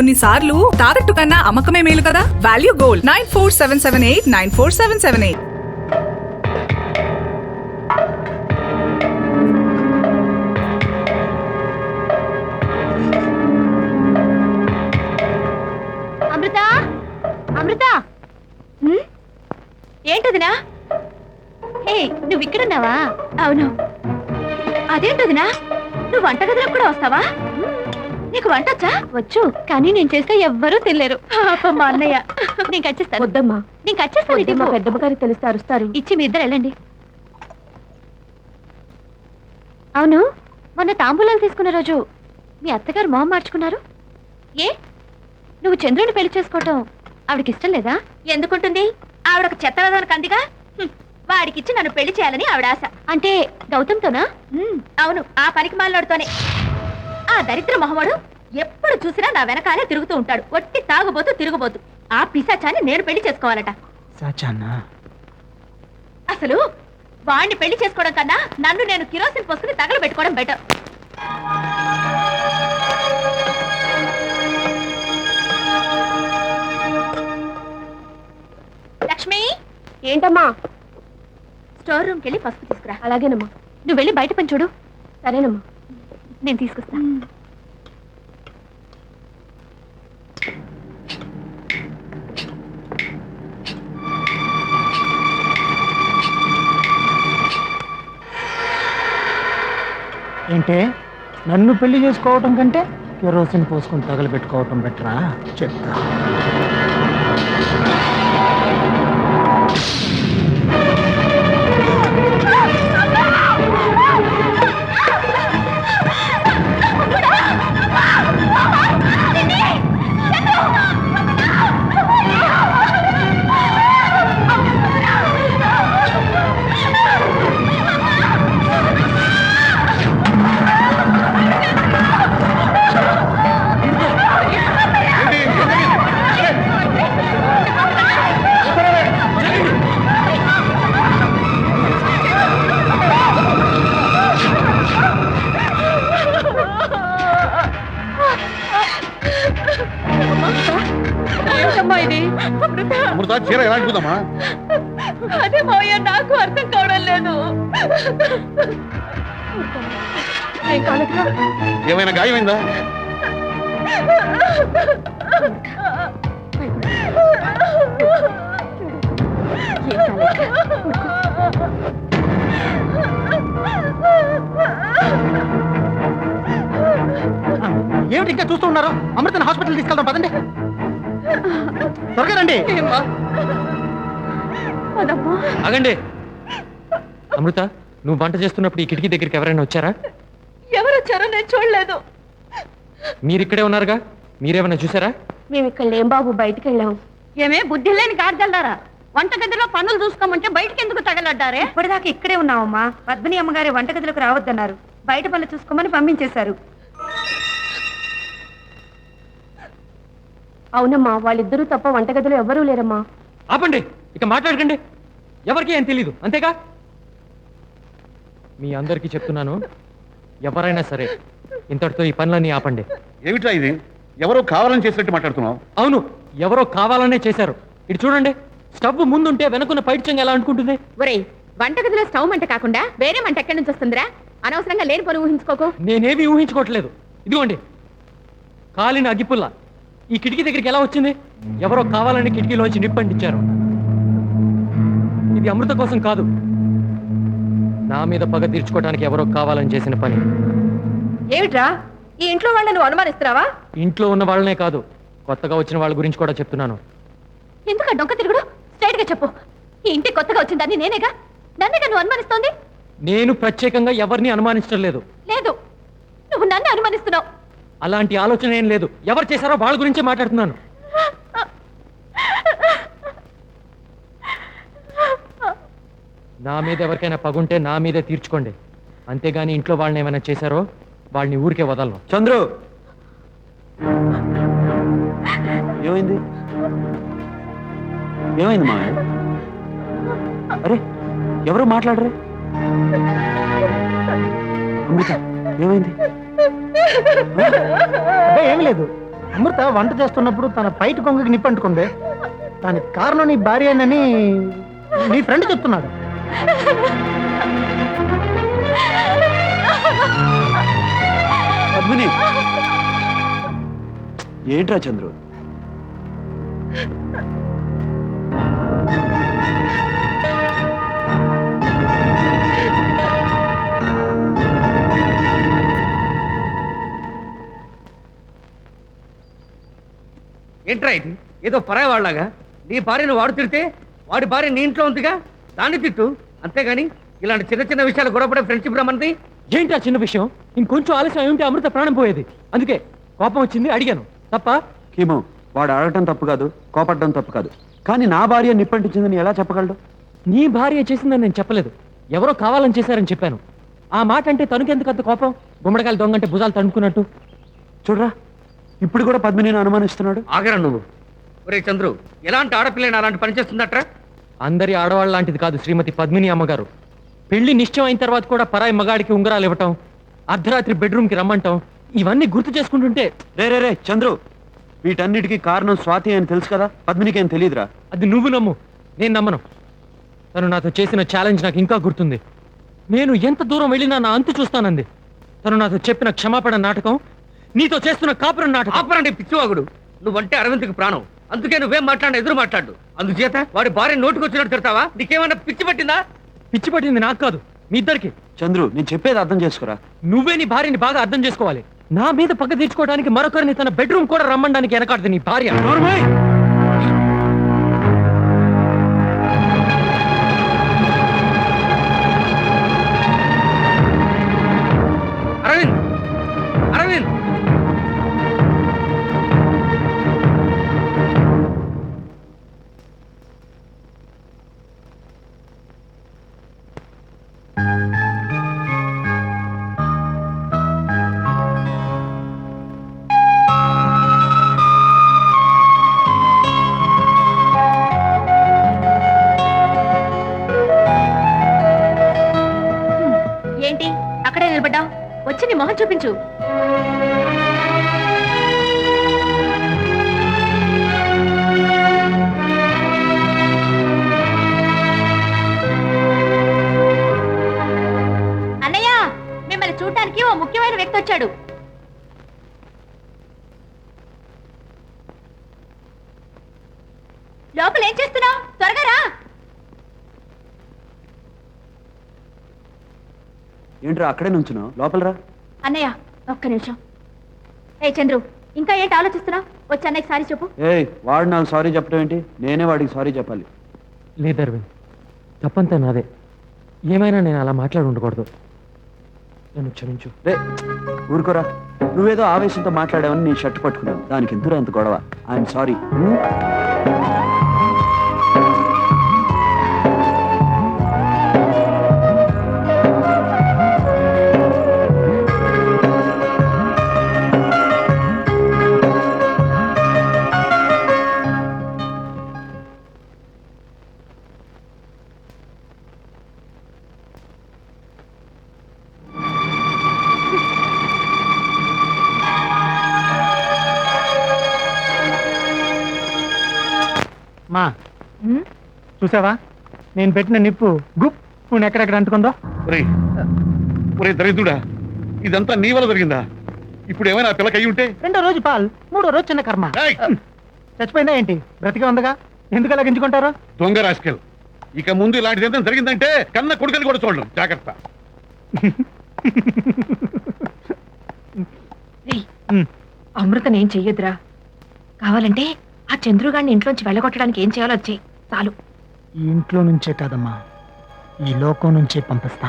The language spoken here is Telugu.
కొన్నిసార్లు తాకట్టు కన్నా అమ్మకమే మేలు కదా? Value gold nine four seven seven eight nine four seven seven eight Amrita? Amrita? హ్మ్? ఏంటదినా? హే నువ్వు ఇక్కడున్నావా అవును. అదేంటదినా? నువ్వు వంటగదిలో కూడా వస్తావా? నీకు వంట వచ్చా కానీ నేను చేస్తే ఎవ్వరూ తినలేరు. పాపం మా అన్నయ్య. నేను వచ్చేస్తాను వద్దమ్మా. నేను వచ్చేస్తాను వద్దమ్మా ఇటు. పెద్దమ్మ గారికి తెలిస్తే అరుస్తారు. ఇచ్చి మీ ఇద్దరు వెళ్ళండి. అవును మొన్న తాంబూలాలు తీసుకున్న రోజు మీ అత్తగారు మొహం మార్చుకున్నారు? ఏ? నువ్వు చంద్రుని పెళ్ళి చేసుకోవటం ఆవిడకి ఇష్టం లేదా? ఎందుకుంటుంది? ఆవిడ ఒక చెత్తవదానికి అందిగా. వాడికిచ్చి నన్ను పెళ్ళి చేయాలని ఆవిడ ఆశ. అంటే గౌతమ్తోనా? అవును ఆ పనికి మాలోడుతోనే ఆ దరిద్ర మొహముడు ఎప్పుడు చూసినా నా వెనకాలే తిరుగుతూ ఉంటాడు. ఒట్టి తాగుబోతూ తిరుగుబోతూ. ఆ పిశాచాన్ని నేను పెళ్ళి చేసుకోవాలట. సాచానా అసలు వాణ్ణి పెళ్ళి చేసుకోవడం కన్నా నన్ను నేను కిరోసిన్ పోసుకుని తగలబెట్టుకోవడం బెటర్ లక్ష్మి! ఏంటమ్మా? స్టోర్ రూమ్కి వెళ్ళి పసుపు తీసుకురా. అలాగేనమ్మా. నువ్వు వెళ్ళి బయట పని చూడు. సరేనమ్మా. నేను తీసుకొస్తా. ఏంటే? నన్ను పెళ్ళి చేసుకోవటం కంటే కెరోసిన్ పోసుకొని తగలబెట్టుకోవటం బెటరా? చెప్తా. చీర ఎలా అడుగుదామా? అదే మావయ్య నాకు అర్థం కావడం లేదు. ఏమైనా గాయమైందా? ఏమిటి ఇంకా చూస్తూ ఉన్నారు? అమృతని హాస్పిటల్ తీసుకెళ్దాం పదండి. త్వరగా రండి. ఆగండి. అమృత నువ్వు వంట చేస్తున్నప్పుడు ఈ కిటికీ దగ్గరికి ఎవరైనా వచ్చారా? ఎవరు వచ్చారో నేను చూడలేదు. మీరు ఇక్కడే ఉన్నారుగా? మీరేమైనా చూసారా? మేము ఇక్కడ లేం బాబు బయటికి వెళ్ళాం ఏమే బుద్ధి లేని గాడిదల్లారా? వంటగదిలో పనులు చూసుకోమంటే బయటికి ఎందుకు తగలడ్డారే? ఇప్పటిదాకా ఇక్కడే ఉన్నావమ్మా. పద్మిని అమ్మగారి వంటగదిలోకి రావద్దన్నారు. బయట పనులు చూసుకోమని పంపించేశారు. అవునమ్మా వాళ్ళిద్దరూ తప్ప వంటగదిలో ఎవ్వరూ లేరమ్మా. ఆపండి. ఇక మాట్లాడకండి. ఎవరికి ఏం తెలీదు. అంతేగా? మీ అందరికీ చెప్తున్నాను. ఎవరైనా సరే ఇంతటితో ఈ పనులన్నీ ఆపండి. ఏమిట్రా ఇది? ఎవరో కావాలని చేసినట్టు మాట్లాడుతున్నావు? అవును. ఎవరో కావాలనే చేశారు. ఇటు చూడండి. స్టవ్ ముందుంటే వెనకున్న పైట్ చెంగ ఎలా అనుకుంటుంది? ఒరేయ్ వంటగదిలో స్టవ్ మంట కాకుండా వేరే మంట ఎక్కడి నుంచి వస్తుందిరా? అనవసరంగా లేని పని ఊహించుకోకు. నేనేమీ ఊహించుకోవట్లేదు. ఇదిగోండి. కాలిన అగ్గిపుల్ల. ఈ కిటికీ దగ్గరికి ఎలా వచ్చింది? ఎవరో కావాలని కిటికీలోంచి నిప్పంటించారు ఇది అమృత కోసం కాదు. నా మీద పగ తీర్చుకోవడానికి ఎవరో కావాలని చేసిన పని. ఏమిట్రా? ఈ ఇంట్లో వాళ్ళని నువ్వు అనుమానిస్తున్నావా? ఇంట్లో ఉన్న వాళ్ళనే కాదు కొత్తగా వచ్చిన వాళ్ళ గురించి కూడా చెప్తున్నాను. ఎందుకు డొంక తిరుగుడు? స్ట్రైట్గా చెప్పు. ఈ ఇంటి కొత్తగా వచ్చిందని నేనేగా? నన్నేగా నువ్వు అనుమానిస్తోంది? నేను ప్రత్యేకంగా ఎవరిని అనుమానించడం లేదు. లేదు. నువ్వు నన్ను అనుమానిస్తున్నావు. అలాంటి ఆలోచన ఏం లేదు. ఎవరు చేశారో వాళ్ళ గురించి మాట్లాడుతున్నాను. నా మీద ఎవరికైనా పగుంటే నా మీదే తీర్చుకోండి. అంతేగాని ఇంట్లో వాళ్ళని ఏమైనా చేశారో వాళ్ళని ఊరికే వదలను. చంద్రు! ఏమైంది? ఏమైంది మా అరే ఎవరు మాట్లాడరే? అమృత ఏమైంది? ఏం లేదు. అమృత వంట చేస్తున్నప్పుడు తన పైట కొంగకి నిప్పంటుకుంది దానికి కారణం నీ భార్యనని నీ ఫ్రెండ్ చెప్తున్నాడు. పద్మిని ఏంట్రా చంద్రు? ఏంట్రా ఇది? ఏదో పరాయి వాళ్ళగా నీ భార్యను వాడు తిడితే వాడి భార్య నీ ఇంట్లో ఉందిగా? దాన్ని తిట్టు. అంతేగాని ఇలాంటి చిన్న చిన్న విషయాలు గొడవపడే ఫ్రెండ్షిప్ రమ్మంది ఏంటి ఆ చిన్న విషయం? ఇంకొంచెం ఆలస్యం ఉంటే అమృత ప్రాణం పోయేది. అందుకే కోపం వచ్చింది అడిగాను. తప్ప? కీమో వాడు అడగటం తప్పు కాదు కోపడటం తప్పు కాదు. కానీ నా భార్య నిప్పంటించిందని ఎలా చెప్పగలడు? నీ భార్య చేసిందని నేను చెప్పలేదు. ఎవరో కావాలని చేశారని చెప్పాను. ఆ మాట అంటే తనకెందుకు అంత కోపం? గుమ్మడికాయలు దొంగంటే భుజాలు తడుముకున్నట్టు. చూడరా ఇప్పుడు కూడా పద్మిని అనుమానిస్తున్నాడు? ఆగరా నువ్వు. ఒరే చంద్రు ఎలాంటి ఆడపిల్లని అలాంటి పని చేస్తుందట్రా? అందరి ఆడవాళ్ళ లాంటిది కాదు శ్రీమతి పద్మిని అమ్మగారు. పెళ్ళి నిశ్చయం అయిన తర్వాత కూడా పరాయి మగాడికి ఉంగరాలు ఇవ్వటం అర్ధరాత్రి బెడ్రూమ్కి రమ్మంటాం ఇవన్నీ గుర్తు చేసుకుంటుంటే రే రే రే చంద్రు వీటన్నిటికీ కారణం స్వాతి అని తెలుసు కదా? పద్మినికి ఏం తెలియదురా అది నువ్వు నమ్ము నేను నమ్మను. తను నాతో చేసిన ఛాలెంజ్ నాకు ఇంకా గుర్తుంది. నేను ఎంత దూరం వెళ్ళినా నా అంతు చూస్తానంది. తను నాతో చెప్పిన క్షమాపణ నాటకం నీతో చేస్తున్న కాపురం నాటకం. ఆపరండి పిచ్చివాగుడు. నువ్వంటే అరవింద్కి ప్రాణం. అందుకే నువ్వేం మాట్లాడిన ఎదురు మాట్లాడు. అందుచేత? వాడి భార్య నోటుకొచ్చినట్టు తిడతావా? నీకేమన్నా పిచ్చి పట్టిందా? పిచ్చి పట్టింది నాకు కాదు మీ ఇద్దరికి. చంద్రు నేను చెప్పేది అర్థం చేసుకురా? నువ్వే నీ భార్యని బాగా అర్థం చేసుకోవాలి. నా మీద పక్క తీర్చుకోవడానికి మరొకరిని తన బెడ్రూమ్ కూడా రమ్మడానికి వెనకాడదు నీ భార్య. వచ్చి నీ మొహం చూపించు. అన్నయ్య మిమ్మల్ని చూడటానికి ఓ ముఖ్యమైన వ్యక్తి వచ్చాడు. లోపల ఏం చేస్తున్నావు? త్వరగా రా. ఏంట్రా అక్కడే నుంచున్నావు? లోపలరా? అన్నయ్య ఒక్క నిమిషం. ఏ చంద్రు ఇంకా ఏంటి ఆలోచిస్తున్నావు? వచ్చి అన్నయ్యకి సారీ చెప్పు. ఏయ్ వాడు నాకు సారీ చెప్పడం ఏంటి? నేనే వాడికి సారీ చెప్పాలి. లేదు అరవింద్ తప్పంతా నాదే. ఏమైనా నేను అలా మాట్లాడి ఉండకూడదు. నన్ను క్షమించు. రే ఊరుకోరా. నువ్వేదో ఆవేశంతో మాట్లాడావని నీ షర్ట్ పట్టుకున్నావు. దానికి ఎందుకు అంత గొడవ? ఐఎమ్ సారీ చూసావా? నేను పెట్టిన నిప్పు గుప్ నువ్వు ఎక్కడెక్కడ అంటుకుందో? ఒరే ఒరే దరిద్రుడా ఇదంతా నీ వల్ల జరిగిందా? ఇప్పుడు ఏమైనా పిల్లకి అయి ఉంటే? రెండో రోజు పాల్ మూడో రోజు చిన్న కర్మ. ఏయ్! చచ్చిపోయిందా ఏంటి? బ్రతికే ఉందగా? ఎందుకు అలా గింజుకుంటారు? దొంగ రాసుకెల్. ఇక ముందు ఇలాంటిది ఏదైనా జరిగిందంటే కన్న కొడుకని కూడా చూడడం జాగ్రత్త. అమృతని ఏం చెయ్యొద్దురా? కావాలంటే ఆ చంద్రుగాడిని ఇంట్లోంచి వెళ్ళగొట్టడానికి ఏం చేయాలో వచ్చి చాలు. ఈ ఇంట్లో నుంచే కాదమ్మా ఈ లోకం నుంచే పంపిస్తా.